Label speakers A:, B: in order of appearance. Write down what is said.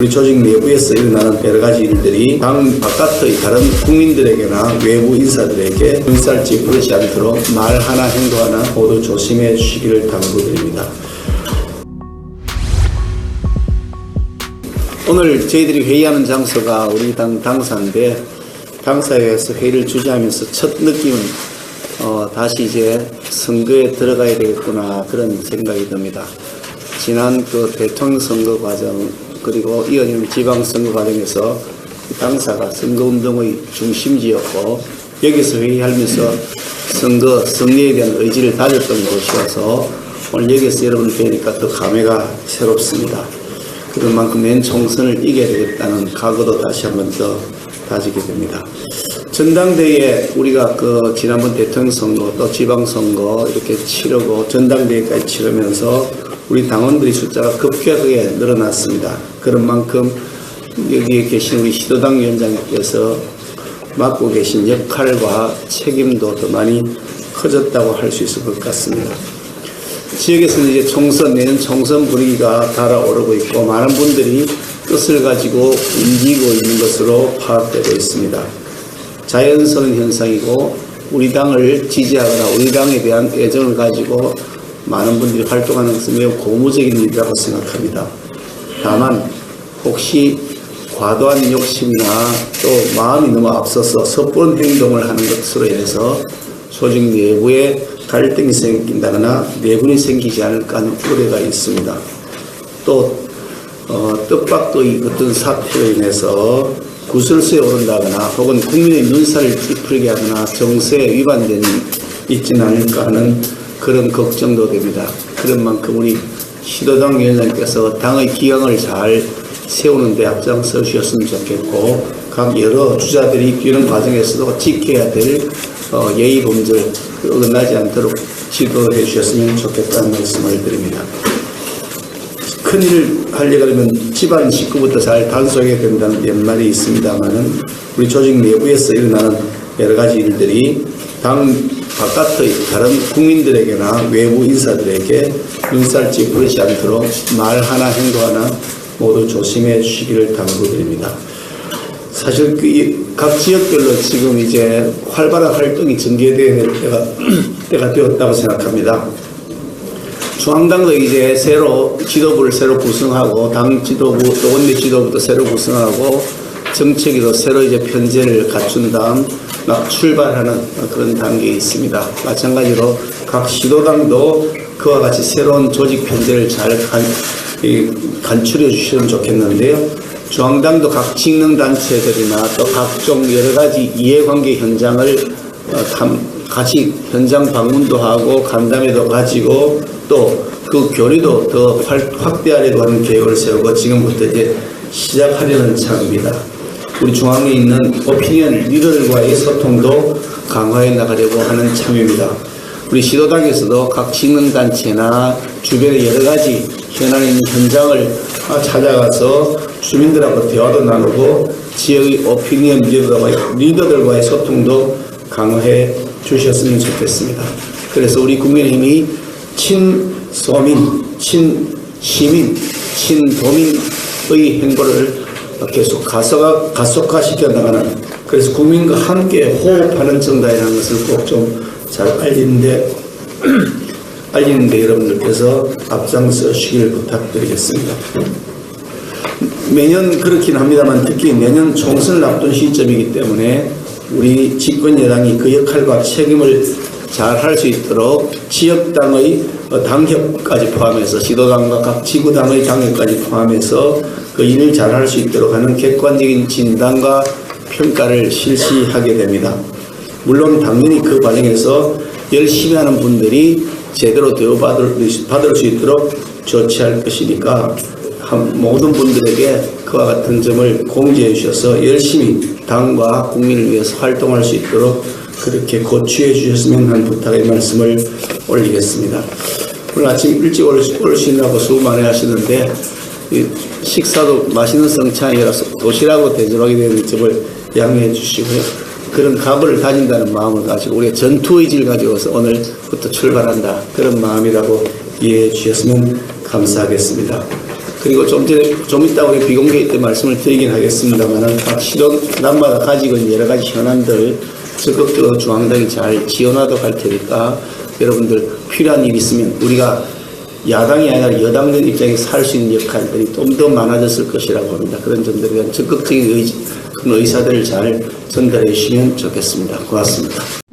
A: 우리 조직 내부에서 일어나는 여러 가지 일들이 당 바깥의 다른 국민들에게나 외부 인사들에게 눈살찌 부르지 않도록 말 하나 행동 하나 모두 조심해 주시기를 당부드립니다. 오늘 저희들이 회의하는 장소가 우리 당 당사인데 당사에서 회의를 주재하면서 첫 느낌은 어, 다시 이제 선거에 들어가야 되겠구나 그런 생각이 듭니다. 지난 그 대통령 선거 과정 그리고 이어지는 지방선거 과정에서 당사가 선거운동의 중심지였고 여기서 회의하면서 선거 승리에 대한 의지를 다졌던 곳이어서 오늘 여기서 여러분을 뵈니까 더 감회가 새롭습니다. 그런 만큼 내년 총선을 이겨야 되겠다는 각오도 다시 한번 더 다지게 됩니다. 전당대회 우리가 그 지난번 대통령 선거 또 지방선거 이렇게 치르고 전당대회까지 치르면서 우리 당원들의 숫자가 급격하게 늘어났습니다. 그런 만큼 여기에 계신 우리 시도당 위원장님께서 맡고 계신 역할과 책임도 더 많이 커졌다고 할 수 있을 것 같습니다. 지역에서는 이제 총선, 내년 총선 분위기가 달아오르고 있고 많은 분들이 뜻을 가지고 움직이고 있는 것으로 파악되고 있습니다. 자연스러운 현상이고 우리 당을 지지하거나 우리 당에 대한 애정을 가지고 많은 분들이 활동하는 것은 매우 고무적인 일이라고 생각합니다. 다만 혹시 과도한 욕심이나 또 마음이 너무 앞서서 섣부른 행동을 하는 것으로 인해서 조직 내부에 갈등이 생긴다거나 내분이 생기지 않을까 하는 우려가 있습니다. 또 어, 뜻밖의 어떤 사태로 인해서 구설수에 오른다거나 혹은 국민의 눈살을 찌푸리게 하거나 정세에 위반되는 있지는 않을까 하는 그런 걱정도 됩니다. 그런 만큼 우리 시도당 위원장께서 당의 기강을 잘 세우는 데 앞장서 주셨으면 좋겠고 각 여러 주자들이 이런 과정에서도 지켜야 될 어, 예의 범절 어긋나지 않도록 지도해 주셨으면 좋겠다는 말씀을 드립니다. 큰일을 하려면 집안 식구부터 잘 단속해야 된다는 옛말이 있습니다만은 우리 조직 내부에서 일어나는 여러 가지 일들이 당 바깥의 다른 국민들에게나 외부 인사들에게 눈살찌 부르지 않도록 말 하나 행동 하나 모두 조심해 주시기를 당부드립니다. 사실 그각 지역별로 지금 이제 활발한 활동이 전개되어야 될 때가, 때가 되었다고 생각합니다. 중앙당도 이제 새로 지도부를 새로 구성하고 당 지도부 또 원내 지도부도 새로 구성하고 정책위도 새로 이제 편제를 갖춘 다음 막 출발하는 그런 단계에 있습니다. 마찬가지로 각 시도당도 그와 같이 새로운 조직 편제를 잘 간, 이, 간추려 주시면 좋겠는데요. 중앙당도 각 직능단체들이나 또 각종 여러 가지 이해관계 현장을 어, 탐- 같이 현장 방문도 하고 간담회도 가지고 또 그 교류도 더 활- 확대하려고 하는 계획을 세우고 지금부터 이제 시작하려는 차입니다. 우리 중앙에 있는 오피니언 리더들과의 소통도 강화해 나가려고 하는 참입니다. 우리 시도당에서도 각 직능단체나 주변의 여러 가지 현안에 있는 현장을 아, 찾아가서 주민들하고 대화도 나누고 지역의 오피니언 리더들과의, 리더들과의 소통도 강화해 주셨으면 좋겠습니다. 그래서 우리 국민의힘이 친소민, 친시민, 친도민의 행보를 계속 가속화, 가속화시켜 나가는 그래서 국민과 함께 호흡하는 정당이라는 것을 꼭 좀 잘 알리는데 알리는데 여러분들께서 앞장서 주시길 부탁드리겠습니다. 매년 그렇긴 합니다만 특히 내년 총선을 앞둔 시점이기 때문에 우리 집권 여당이 그 역할과 책임을 잘 할 수 있도록 지역당의 어, 당협까지 포함해서 시도당과 각 지구당의 당협까지 포함해서 그 일을 잘할 수 있도록 하는 객관적인 진단과 평가를 실시하게 됩니다. 물론 당연히 그 과정에서 열심히 하는 분들이 제대로 대우받을 받을 수 있도록 조치할 것이니까 한 모든 분들에게 그와 같은 점을 공지해 주셔서 열심히 당과 국민을 위해서 활동할 수 있도록 그렇게 고취해 주셨으면 하는 부탁의 말씀을 올리겠습니다. 오늘 아침 일찍 오시느라고 수고 많이 하시는데 이 식사도 맛있는 성찬이라서 도시락으로 대접하게 되는 점을 양해해 주시고요. 그런 각오를 다진다는 마음을 가지고 우리가 전투 의지를 가지고서 오늘부터 출발한다. 그런 마음이라고 이해해 주셨으면 감사하겠습니다. 그리고 좀 전에 좀 이따 우리 비공개 때 말씀을 드리긴 하겠습니다만은 각 시도단마다 가지고 있는 여러 가지 현안들 적극적으로 중앙당이 잘 지원하도록 할 테니까 여러분들 필요한 일 있으면 우리가 야당이 아니라 여당된 입장에서 할 수 있는 역할들이 좀 더 많아졌을 것이라고 합니다. 그런 점들에 대한 적극적인 의, 그런 의사들을 잘 전달해 주시면 좋겠습니다. 고맙습니다.